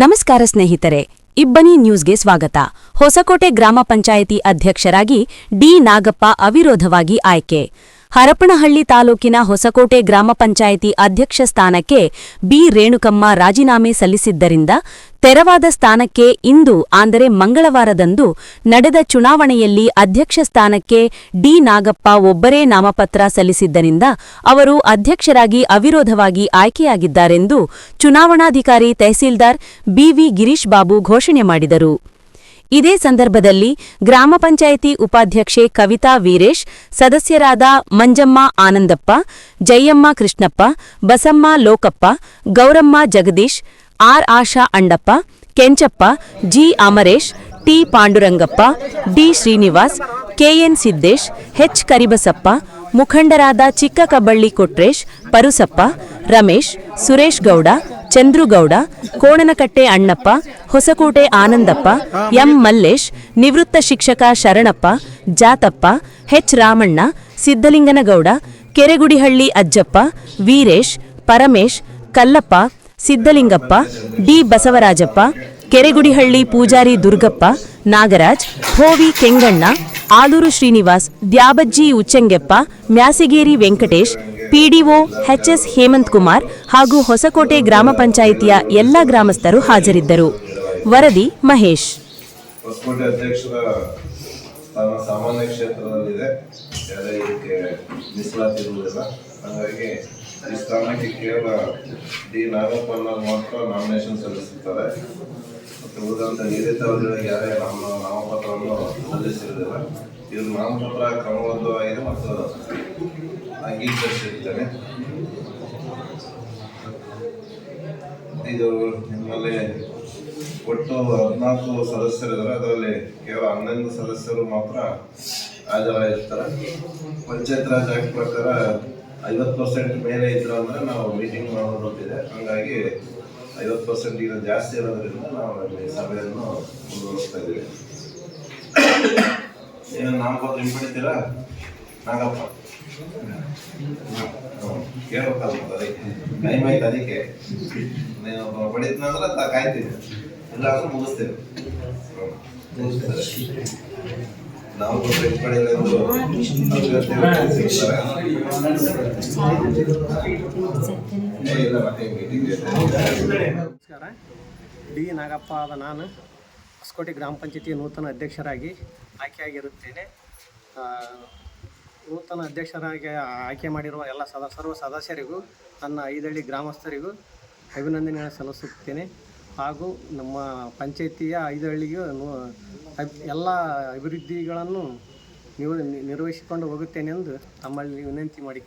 ನಮಸ್ಕಾರ ಸ್ನೇಹಿತರೆ ಇಬ್ಬನಿ ನ್ಯೂಸ್ಗೆ ಸ್ವಾಗತ. ಹೊಸಕೋಟೆ ಗ್ರಾಮ ಪಂಚಾಯಿತಿ ಅಧ್ಯಕ್ಷರಾಗಿ ಡಿ ನಾಗಪ್ಪ ಅವಿರೋಧವಾಗಿ ಆಯ್ಕೆ. ಹರಪನಹಳ್ಳಿ ತಾಲೂಕಿನ ಹೊಸಕೋಟೆ ಗ್ರಾಮ ಪಂಚಾಯಿತಿ ಅಧ್ಯಕ್ಷ ಸ್ಥಾನಕ್ಕೆ ಬಿ. ರೇಣುಕಮ್ಮ ರಾಜೀನಾಮೆ ಸಲ್ಲಿಸಿದ್ದರಿಂದ ತೆರವಾದ ಸ್ಥಾನಕ್ಕೆ ಇಂದು, ಅಂದರೆ ಮಂಗಳವಾರದಂದು, ನಡೆದ ಚುನಾವಣೆಯಲ್ಲಿ ಅಧ್ಯಕ್ಷ ಸ್ಥಾನಕ್ಕೆ ಡಿ. ನಾಗಪ್ಪ ಒಬ್ಬರೇ ನಾಮಪತ್ರ ಸಲ್ಲಿಸಿದ್ದರಿಂದ ಅವರು ಅಧ್ಯಕ್ಷರಾಗಿ ಅವಿರೋಧವಾಗಿ ಆಯ್ಕೆಯಾಗಿದ್ದಾರೆಂದು ಚುನಾವಣಾಧಿಕಾರಿ ತಹಸೀಲ್ದಾರ್ ಬಿವಿ ಗಿರೀಶ್ ಬಾಬು ಘೋಷಣೆ ಮಾಡಿದರು. ಇದೇ ಸಂದರ್ಭದಲ್ಲಿ ಗ್ರಾಮ ಪಂಚಾಯಿತಿ ಉಪಾಧ್ಯಕ್ಷೆ ಕವಿತಾ ವೀರೇಶ್, ಸದಸ್ಯರಾದ Manjamma Anandappa, Jayamma Krishnappa, Basamma Lokappa, Gowramma Jagadish, R Asha Andappa, Kenchappa, G Amaresh, T Pandurangappa, D Srinivas K N Siddesh, H Karibasappa, ಮುಖಂಡರಾದ ಚಿಕ್ಕ ಕಬ್ಬಳ್ಳಿ ಕೊಟ್ರೇಶ್, ಪರುಸಪ್ಪ, ರಮೇಶ್, ಸುರೇಶ್ ಗೌಡ ಚಂದ್ರುಗೌಡ, ಕೋಣನಕಟ್ಟೆ ಅಣ್ಣಪ್ಪ, ಹೊಸಕೋಟೆ ಆನಂದಪ್ಪ, ಎಂ ಮಲ್ಲೇಶ್, ನಿವೃತ್ತ ಶಿಕ್ಷಕ Sharanappa, Jatappa, H Ramanna Siddalinganagowda Keregudihalli Ajjappa, Veeresh, Paramesh, Kallappa Siddalingappa D Basavarajappa, Keregudihalli Pujari Durgappa, Nagaraj, Hovi Kenganna, Aluru Srinivas, Dyabajji Ucchangeppa, Myasigeri Venkatesh PDO, HS Hemanth Kumar ಹಾಗೂ ಹೊಸಕೋಟೆ ಗ್ರಾಮ ಪಂಚಾಯಿತಿಯ ಎಲ್ಲ ಗ್ರಾಮಸ್ಥರು ಹಾಜರಿದ್ದರು. ವರದಿ ಮಹೇಶ್. ಹೊಸಕೋಟೆ ಅಧ್ಯಕ್ಷರ ಸ್ಥಾನ ಸಾಮಾನ್ಯ ಕ್ಷೇತ್ರದಲ್ಲಿದೆ. ಯಾರೇ ಇದಕ್ಕೆ ಮೀಸಲಾತಿರುವುದಿಲ್ಲ. ಹಾಗಾಗಿ ಈ ಸ್ಥಾನಕ್ಕೆ ಕೇವಲ ಡಿ. ನಾಗಪ್ಪನವರು ಮಾತ್ರ ನಾಮಿನೇಷನ್ ಸಲ್ಲಿಸುತ್ತಾರೆ. ಮತ್ತು ಉಳಿದಂಥ ನಿಗದಿತ ಅವಧಿಗಳಿಗೆ ಯಾರೇ ನಮ್ಮ ನಾಮಪತ್ರವನ್ನು ಸಲ್ಲಿಸಿರುವುದಿಲ್ಲ. ಇದು ನಾಮಪತ್ರ ಕ್ರಮಬದ್ಧವಾಗಿದೆ ಮತ್ತು ಅಂಗೀಕರಿಸಿರ್ತೇನೆ ಇದು ನಿಮ್ಮಲ್ಲಿ ಒಟ್ಟು ಹದಿನಾಲ್ಕು ಸದಸ್ಯರಿದ್ದಾರೆ. ಅದರಲ್ಲಿ ಕೇವಲ ಹನ್ನೊಂದು ಸದಸ್ಯರು ಮಾತ್ರ ಹಾಜರಾಗಿರ್ತಾರೆ ಪಂಚಾಯತ್ ರಾಜ್ ಆಕ್ಟ್ ಪ್ರಕಾರ ಐವತ್ತು ಪರ್ಸೆಂಟ್ ಮೇಲೆ ಇದ್ರು ಅಂದ್ರೆ ನಾವು ಮೀಟಿಂಗ್ ಮಾಡಿದೆ ಹಂಗಾಗಿ ಐವತ್ತು ಪರ್ಸೆಂಟ್ ಈಗ ಜಾಸ್ತಿ ಇರೋದ್ರಿಂದ ನಾವು ಅಲ್ಲಿ ಸಭೆಯನ್ನು ಮುಂದುವರಿಸ್ತಾ ಇದ್ದೀವಿ. ಏನು ನಾಮಪತ್ರ ಹಿಂಪಡಿತೀರಾ? ನಾಗಪ್ಪ ಕೇಳ್ಬೇಕಲ್ಲ ಮತ್ತೆ ಅದಕ್ಕೆ ಟೈಮ್ ಆಯ್ತು ಅದಕ್ಕೆ ನೀನು ಪಡಿದ್ನಂದ್ರೆ ತ ಕಾಯ್ತೀನಿ ಇಲ್ಲ ಮುಗಿಸ್ತೇವೆ ನಾವು ಮತ್ತೆ ಮೀಟಿಂಗ್ ನಮಸ್ಕಾರ. ಡಿ. ನಾಗಪ್ಪ ಆದ ನಾನು. ಹೊಸಕೋಟೆ ಗ್ರಾಮ ಪಂಚಾಯತಿ ನೂತನ ಅಧ್ಯಕ್ಷರಾಗಿ ಆಯ್ಕೆಯಾಗಿರುತ್ತೇನೆ. ನೂತನ ಅಧ್ಯಕ್ಷರಾಗಿ ಆಯ್ಕೆ ಮಾಡಿರುವ ಎಲ್ಲ ಸದ, ಸರ್ವ ಸದಸ್ಯರಿಗೂ, ನನ್ನ ಐದಳ್ಳಿ ಗ್ರಾಮಸ್ಥರಿಗೂ ಅಭಿನಂದನೆ ಸಲ್ಲಿಸುತ್ತೇನೆ. ಹಾಗೂ ನಮ್ಮ ಪಂಚಾಯತಿಯ ಐದಳ್ಳಿಗೂ ಎಲ್ಲ ಅಭಿವೃದ್ಧಿಗಳನ್ನು ನೀವು ನಿರ್ವಹಿಸಿಕೊಂಡು ಹೋಗುತ್ತೇನೆಂದು ತಮ್ಮಲ್ಲಿ ವಿನಂತಿ ಮಾಡಿ